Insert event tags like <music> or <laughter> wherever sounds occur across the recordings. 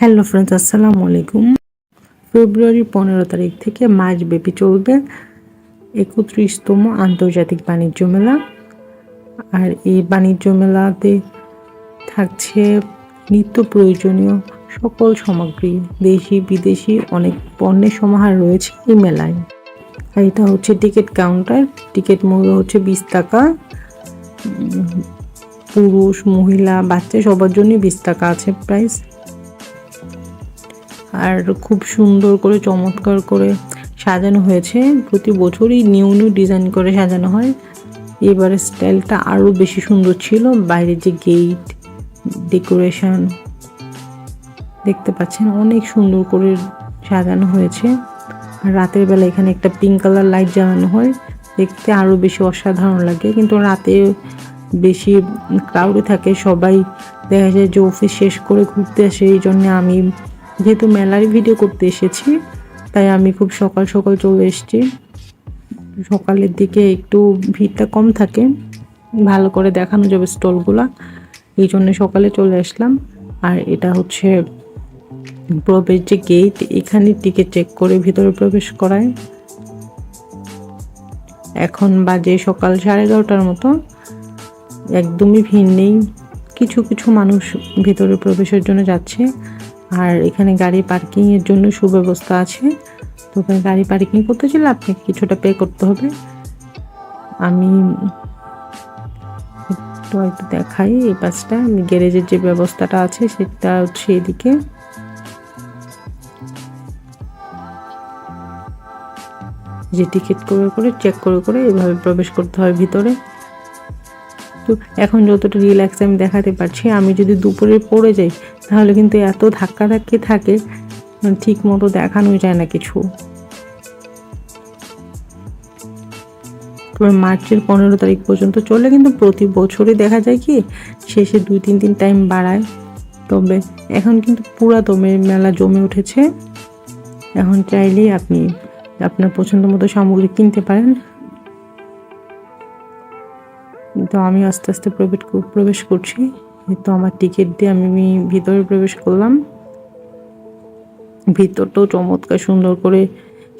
Hello friends আসসালামু আলাইকুম ফেব্রুয়ারি পনেরো তারিখ থেকে মাসব্যাপী চলবে একত্রিশতম আন্তর্জাতিক বাণিজ্য মেলা। আর এই বাণিজ্য মেলাতে থাকছে নিত্য প্রয়োজনীয় সকল সামগ্রী, দেশি, বিদেশি অনেক পণ্যের সমাহার রয়েছে এই মেলায়। আর এটা হচ্ছে টিকিট কাউন্টার। টিকিট মূল্য হচ্ছে বিশ টাকা। পুরুষ, মহিলা, বাচ্চা সবার জন্যই বিশ টাকা আছে প্রাইস আর খুব সুন্দর করে, চমৎকার করে সাজানো হয়েছে। প্রতি বছরই নিউ নিউ ডিজাইন করে সাজানো হয়। এবারে স্টাইলটা আরও বেশি সুন্দর ছিল। বাইরে যে গেট, ডেকোরেশন দেখতে পাচ্ছেন, অনেক সুন্দর করে সাজানো হয়েছে। আর রাতের বেলা এখানে একটা পিঙ্ক কালার লাইট জ্বালানো হয়। দেখতে আরও বেশি অসাধারণ লাগে। কিন্তু রাতে বেশি ক্রাউডে থাকে, সবাই দেখা যায় যে অফিস শেষ করে ঘুরতে আসে। এই জন্য আমি যেহেতু মেলার ভিডিও করতে এসেছি, তাই আমি খুব সকাল সকাল চলে এসেছি। সকালের দিকে একটু ভিড়টা কম থাকে, ভালো করে দেখানো যাবে স্টলগুলা, এই জন্য সকালে চলে আসলাম। আর এটা হচ্ছে প্রবেশ যে গেট এখানে টিকিট চেক করে ভিতরে প্রবেশ করায়। এখন বাজে সকাল সাড়ে এগারোটার মতো, একদমই ভিড় নেই। কিছু কিছু মানুষ ভিতরে প্রবেশের জন্য যাচ্ছে। আর এখানে গাড়ি পার্কিংয়ের জন্য সুব্যবস্থা আছে। তো ওখানে গাড়ি পার্কিং করতে চাইলে আপনাকে কিছুটা পে করতে হবে। আমি একটু একটু দেখাই এই পাশটা। আমি গ্যারেজের যে ব্যবস্থাটা আছে সেটা হচ্ছে এদিকে। যে টিকিট করে করে চেক করে করে এভাবে প্রবেশ করতে হয় ভিতরে। তো এখন যতটা রিল্যাক্স আমি দেখাতে পারছি, আমি যদি দুপুরে পড়ে যাই, তাহলে কিন্তু এত ধাক্কা ধাক্কি থাকে মানে ঠিক মতো দেখানোই যায় না কিছু। তবে মার্চের পনেরো তারিখ পর্যন্ত চলে কিন্তু প্রতি বছরই দেখা যায় কি, শেষে দুই তিন দিন টাইম বাড়ায়। তবে এখন কিন্তু পুরা দমে মেলা জমে উঠেছে। এখন চাইলেই আপনি আপনার পছন্দ মতো সামগ্রী কিনতে পারেন। তো আমি আস্তে আস্তে প্রবেশ প্রবেশ করছি। তো আমার টিকিট দিয়ে আমি ভিতরে প্রবেশ করলাম। ভিতরটাও চমৎকার সুন্দর করে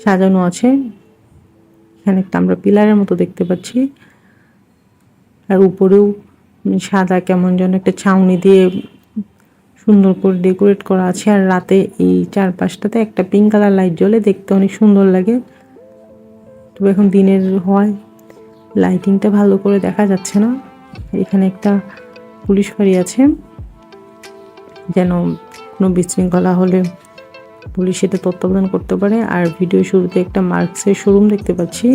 সাজানো আছে। এখানে একটা আমরা পিলারের মতো দেখতে পাচ্ছি। আর উপরেও সাদা কেমন যেন একটা ছাউনি দিয়ে সুন্দর করে ডেকোরেট করা আছে। আর রাতে এই চারপাশটাতে একটা পিঙ্ক কালার লাইট জ্বলে দেখতে অনেক সুন্দর লাগে। তবে এখন দিনের হয়। লাইটিংটা ভালো করে দেখা যাচ্ছে না। এখানে একটা পুলিশ ফাঁড়ি আছে। যেন কোনো বিশৃঙ্খলা হলে পুলিশ এটা তত্ত্বাবধান করতে পারে। আর ভিডিও শুরুতে একটা মার্কসের শোরুম দেখতে পাচ্ছি।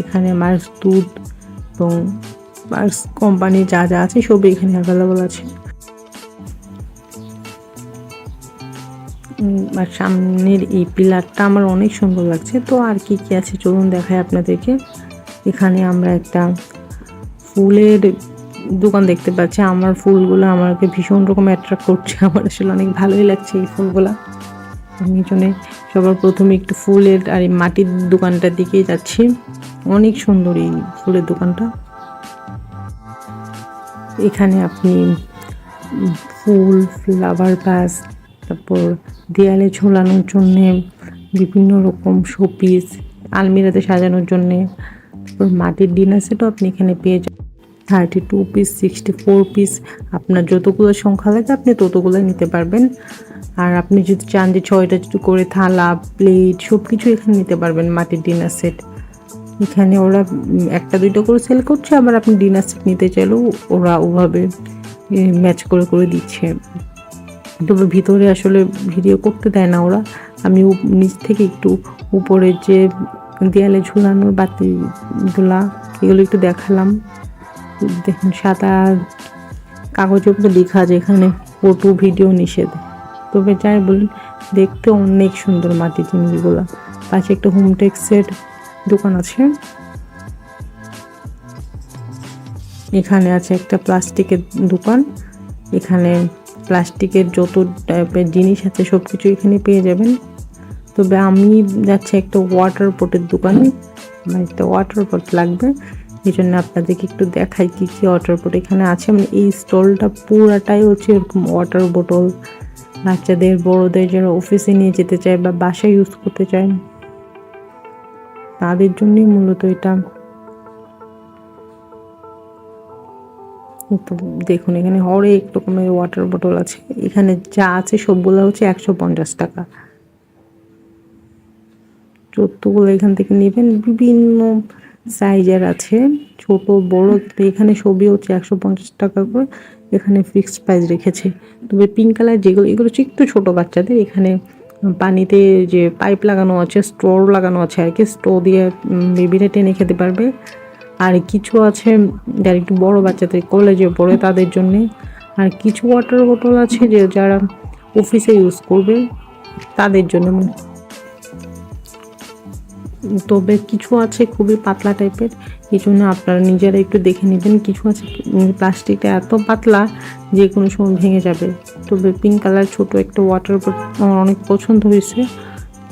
এখানে মার্কস দুধ এবং মার্কস কোম্পানি যা যা আছে সবই এখানে অ্যাভেলেবল আছে। আর সামনের এই পিলারটা আমার অনেক সুন্দর লাগছে। তো আর কি কি আছে চলুন দেখায় আপনাদেরকে। এখানে আমরা একটা ফুলের দোকান দেখতে পাচ্ছি। আমার ফুলগুলো আমাকে ভীষণ রকম অ্যাট্রাক্ট করছে। <laughs> আমার আসলে অনেক ভালোই লাগছে এই ফুলগুলো। আমি জন্য সবার প্রথমে একটু ফুলের আর এই মাটির দোকানটার দিকেই যাচ্ছি। অনেক সুন্দর এই ফুলের দোকানটা। এখানে আপনি ফুল ফ্লাওয়ার পাস তারপর দেয়ালে ঝোলানোর জন্যে বিভিন্ন রকম শোপিস আলমিরাতে সাজানোর জন্যে তারপর মাটির ডিনার সেটও আপনি এখানে পেয়ে যাবেন। Thirty two piece sixty four piece আপনার যতগুলো সংখ্যা লাগে আপনি ততগুলো নিতে পারবেন। আর আপনি যদি চান যে ছয়টা করে থালা প্লেট সব কিছু এখানে নিতে পারবেন মাটির ডিনার সেট। এখানে ওরা একটা দুইটা করে সেল করছে, আবার আপনি ডিনার সেট নিতে চাইলেও ওরা ওভাবে ম্যাচ করে করে দিচ্ছে। তবে ভিতরে আসলে ভিডিও করতে দেয় না ওরা। আমি নিচ থেকে একটু উপরে যে দেয়ালে ঝুলানোর বাতিগুলা এগুলো একটু দেখালাম। দেখুন, সাদা কাগজের উপরে লেখা আছে, এখানে ফটো ভিডিও নিষেধ। তবে যাই বলুন, দেখতে অনেক সুন্দর মাটির জিনিসগুলো পাশে একটা হোমটেক্সের দোকান আছে। এখানে আছে একটা প্লাস্টিকের দোকান। এখানে প্লাস্টিকের যত টাইপের জিনিস আছে সব কিছু এখানে পেয়ে যাবেন। তবে আমি যাচ্ছি একটা ওয়াটার পটের দোকানে। আমার একটা ওয়াটার পট লাগবে। এই জন্য আপনাদেরকে একটু দেখাই কি কি ওয়াটার পট এখানে আছে। মানে এই স্টলটা পুরাটাই হচ্ছে এরকম ওয়াটার বোটল বাচ্চাদের, বড়দের যারা অফিসে নিয়ে যেতে চায় বা বাসায় ইউজ করতে চায়, তাদের জন্যই মূলত এটা। দেখুন, এখানে হরেক রকমের ওয়াটার বোটল আছে। এখানে যা আছে সবগুলো হচ্ছে একশো পঞ্চাশ টাকা। চোদ্দগুলো এখান থেকে নেবেন। বিভিন্ন সাইজের আছে, ছোট, বড়। এখানে সবই হচ্ছে একশো পঞ্চাশ টাকা করে এখানে ফিক্সড প্রাইস রেখেছে। তবে পিঙ্ক কালার যেগুলো, এগুলো হচ্ছে একটু ছোটো বাচ্চাদের। এখানে পানিতে যে পাইপ লাগানো আছে স্টোর লাগানো আছে, আর কি স্টো দিয়ে বেবিরা টেনে খেতে পারবে। আর কিছু আছে যারা একটু বড়ো বাচ্চাদের কলেজে পড়ে তাদের জন্যে। আর কিছু ওয়াটার বোতল আছে যে যারা অফিসে ইউজ করবে, তাদের জন্য। তবে কিছু আছে খুবই পাতলা টাইপের এই জন্য আপনারা নিজেরা একটু দেখে নেবেন কিছু আছে প্লাস্টিকটা এত পাতলা যে কোনো সময় ভেঙে যাবে। তবে পিঙ্ক কালার ছোট একটা ওয়াটার আমার অনেক পছন্দ হয়েছে।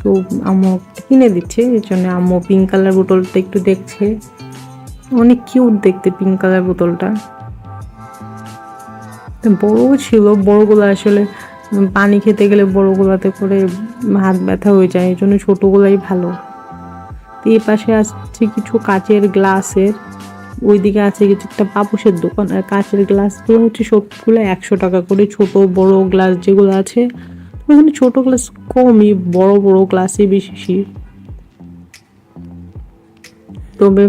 তো আম্মু কিনে দিচ্ছে, এই জন্য আম্মু পিঙ্ক কালার বোতলটা একটু দেখছে। অনেক কিউট দেখতে পিঙ্ক কালার বোতলটা। বড়ও ছিল, বড়গুলো আসলে পানি খেতে গেলে বড়গুলাতে করে হাত ব্যথা হয়ে যায়, এই জন্য ছোটোগুলাই ভালো। এই পাশে আসছে কিছু কাচের গ্লাসের, ওইদিকে আছে কিছু একটা পাপুসের দোকান, আর কাচের গ্লাসগুলো হচ্ছে সবগুলো একশো টাকা করে, ছোট, বড় গ্লাস যেগুলো আছে। ওখানে ছোট গ্লাস কমই, বড় বড় গ্লাসই বেশি। তবে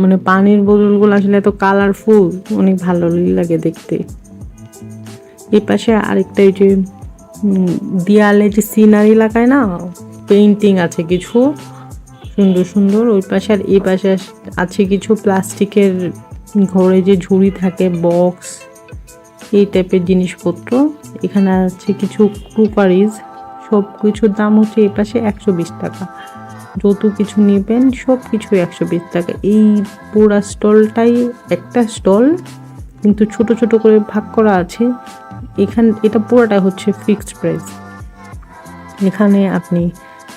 মানে পানির বোতলগুলো আসলে এত কালারফুল অনেক ভালো লাগে দেখতে। এই পাশে আরেকটা এই যে দেয়ালে যে সিনারি লাগায় না পেইন্টিং আছে কিছু। সুন্দর সুন্দর। ওই পাশে আর এই পাশে আছে কিছু প্লাস্টিকের ঘরে যে ঝুড়ি থাকে, বক্স, এই টাইপের জিনিসপত্র। এখানে আছে কিছু ক্রুকারিজ। সব কিছুর দাম হচ্ছে এই পাশে একশো বিশ টাকা। যত কিছু নেবেন সব কিছু একশো বিশ টাকা। এই পুরা স্টলটাই একটা স্টল, কিন্তু ছোট ছোট করে ভাগ করা আছে। এখান, এটা পুরোটা হচ্ছে ফিক্সড প্রাইস। এখানে আপনি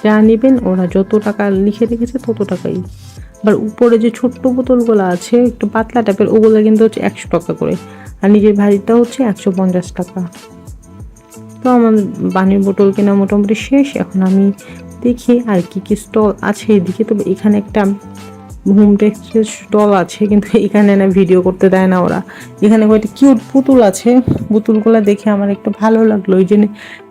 যা নেবেন ওরা যত টাকা লিখে রেখেছে তত টাকাই। আবার উপরে যে ছোট্ট বোতলগুলো আছে, একটু পাতলা টাইপের, ওগুলো কিন্তু হচ্ছে একশো টাকা করে। আর নিজের ভারিটা হচ্ছে একশো পঞ্চাশ টাকা। তো আমার পানির বোতল কেনা মোটামুটি শেষ। এখন আমি দেখি আর কি কি স্টল আছে এদিকে। তবে এখানে একটা হোম টেক্সের স্টল আছে, কিন্তু এখানে না ভিডিও করতে দেয় না ওরা। এখানে কয়েকটা কিউট পুতুল আছে। পুতুলগুলো দেখে আমার একটু ভালো লাগল। ওই জন্য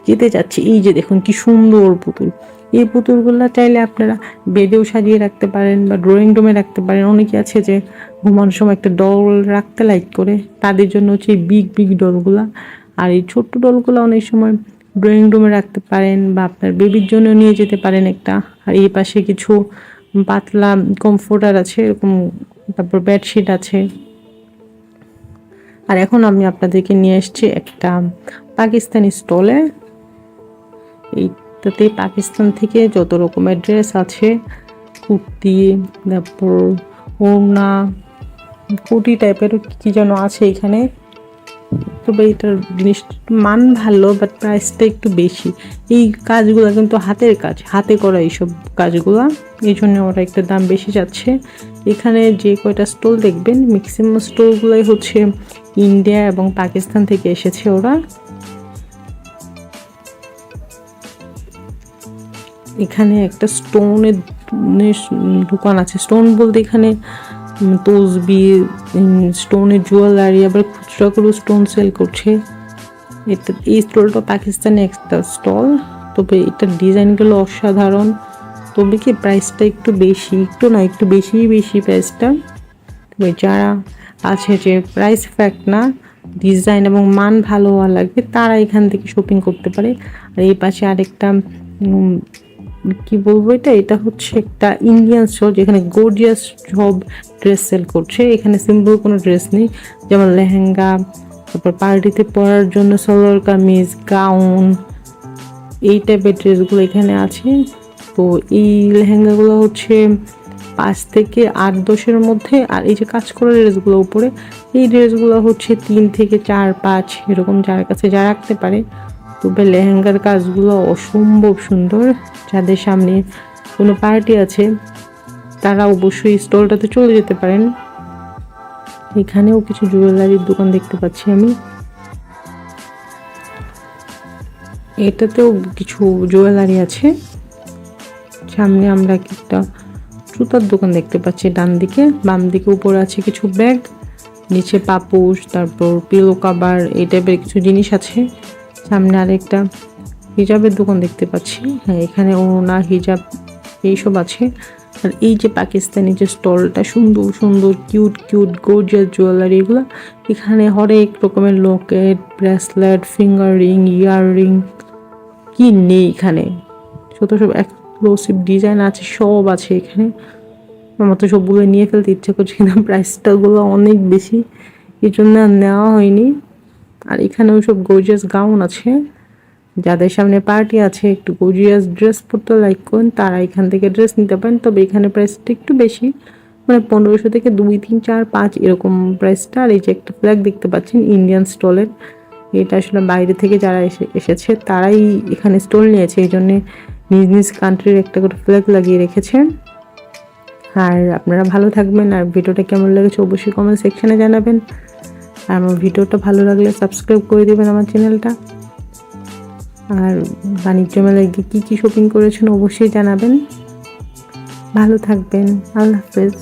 যেতে চাচ্ছি। এই যে দেখুন কি সুন্দর পুতুল। এই পুতুলগুলো চাইলে আপনারা বেডেও সাজিয়ে রাখতে পারেন বা ড্রয়িং রুমে রাখতে পারেন। অনেকে আছে যে ঘুমানোর সময় একটা ডল রাখতে লাইক করে, তাদের জন্য হচ্ছে এই বিগ বিগ ডলগুলো আর এই ছোট্ট ডলগুলো অনেক সময় ড্রয়িং রুমে রাখতে পারেন বা আপনার বেবির জন্য নিয়ে যেতে পারেন একটা। আর এই পাশে কিছু পাতলা কমফোর্টার আছে, এরকম তারপর বেডশিট আছে। আর এখন আমি আপনাদেরকে নিয়ে এসছি একটা পাকিস্তানি স্টলে এইটাতে পাকিস্তান থেকে যত রকমের ড্রেস আছে, কুর্তি, তারপর ওড়না কুর্তি টাইপের কি যেন আছে এখানে। তবে এটার জিনিস মান ভালো বাট প্রাইসটা একটু বেশি। এই কাজগুলো কিন্তু হাতের কাজ, হাতে করা এইসব কাজগুলো। এই জন্য ওরা একটু দাম বেশি যাচ্ছে। এখানে যে কয়টা স্টল দেখবেন ম্যাক্সিমাম স্টলগুলোই হচ্ছে ইন্ডিয়া এবং পাকিস্তান থেকে এসেছে ওরা। এখানে একটা স্টোনের দোকান আছে। স্টোন বলতে এখানে তসবি স্টোনের জুয়েলারি আবার খুচরা করে স্টোন সেল করছে। এটা, এই স্টলটা পাকিস্তানি একটা স্টল তবে এটার ডিজাইনগুলো অসাধারণ। তবে কি প্রাইসটা একটু বেশি? একটু না, একটু বেশি বেশি প্রাইসটা তবে যারা আছে যে প্রাইস ফ্যাক্ট না ডিজাইন এবং মান ভালো হওয়া লাগবে, তারা এখান থেকে শপিং করতে পারে। আর এই পাশে আরেকটা কি বলব এটা? এটা হচ্ছে একটা ইন্ডিয়ান স্টোর যেখানে গোর্জিয়াস সব ড্রেস সেল করছে। এখানে সিম্পল কোনো ড্রেস নেই। যেমন লেহেঙ্গা, তারপর পার্টিতে পরার জন্য সালোয়ার কামিজ গাউন এই টাইপের ড্রেসগুলো এখানে আছে। তো এই লেহেঙ্গাগুলো হচ্ছে পাঁচ থেকে আট দশের মধ্যে। আর এই যে কাজ করা ড্রেসগুলো উপরে, এই ড্রেসগুলো হচ্ছে তিন থেকে চার, পাঁচ, এরকম যার কাছে যা রাখতে পারে। তবে লেহেঙ্গার কাজগুলো অসম্ভব সুন্দর। যাদের সামনে কোনো পার্টি আছে, তারা অবশ্যই স্টলটাতে চলে যেতে পারেন। এখানেও কিছু জুয়েলারির দোকান দেখতে পাচ্ছি আমি। এটাতেও কিছু জুয়েলারি আছে। সামনে আমরা একটা জুতার দোকান দেখতে পাচ্ছি ডান দিকে। বাম দিকে উপরে আছে কিছু ব্যাগ নিচে পাপোশ, তারপর পিলো কাবার এই টাইপের কিছু জিনিস আছে। সামনে আরেকটা হিজাবের দোকান দেখতে পাচ্ছি। হ্যাঁ এখানে ওনা হিজাব এইসব আছে। আর এই যে পাকিস্তানি যে স্টলটা, সুন্দর সুন্দর, কিউট কিউট গোর্জিয়াস জুয়েলারি এগুলো, এখানে হরেক রকমের locket bracelet finger ring ear ring কি নেই এখানে? শত সব এক্সক্লুসিভ ডিজাইন আছে, সব আছে এখানে। আমার তো সবগুলো নিয়ে ফেলতে ইচ্ছে করছে, কিন্তু প্রাইসটাগুলো অনেক বেশি। এই জন্য আর নেওয়া হয়নি। আর এখানে ওই সব গোর্জিয়াস গাউন আছে। যাদের সামনে পার্টি আছে, একটু গোর্জিয়াস ড্রেস পরতে লাইক করেন, তারা এখান থেকে ড্রেস নিতে পারেন। তবে এখানে প্রাইসটা একটু বেশি মানে পনেরোশো থেকে দুই, তিন, চার, পাঁচ এরকম প্রাইসটা আর এই যে একটা ফ্ল্যাগ দেখতে পাচ্ছেন ইন্ডিয়ান স্টলের এটা আসলে বাইরে থেকে যারা এসে, এসেছে, তারাই এখানে স্টল নিয়েছে। এই জন্যে নিজ নিজ কান্ট্রির একটা করে ফ্ল্যাগ লাগিয়ে রেখেছেন আর আপনারা ভালো থাকবেন। আর ভিডিওটা কেমন লেগেছে, অবশ্যই কমেন্ট সেকশনে জানাবেন। আর আমার ভিডিওটা ভালো লাগলে সাবস্ক্রাইব করে দেবেন আমার চ্যানেলটা আর বাণিজ্য মেলায় গিয়ে কী কী শপিং করেছেন অবশ্যই জানাবেন। ভালো থাকবেন। আল্লাহ হাফেজ।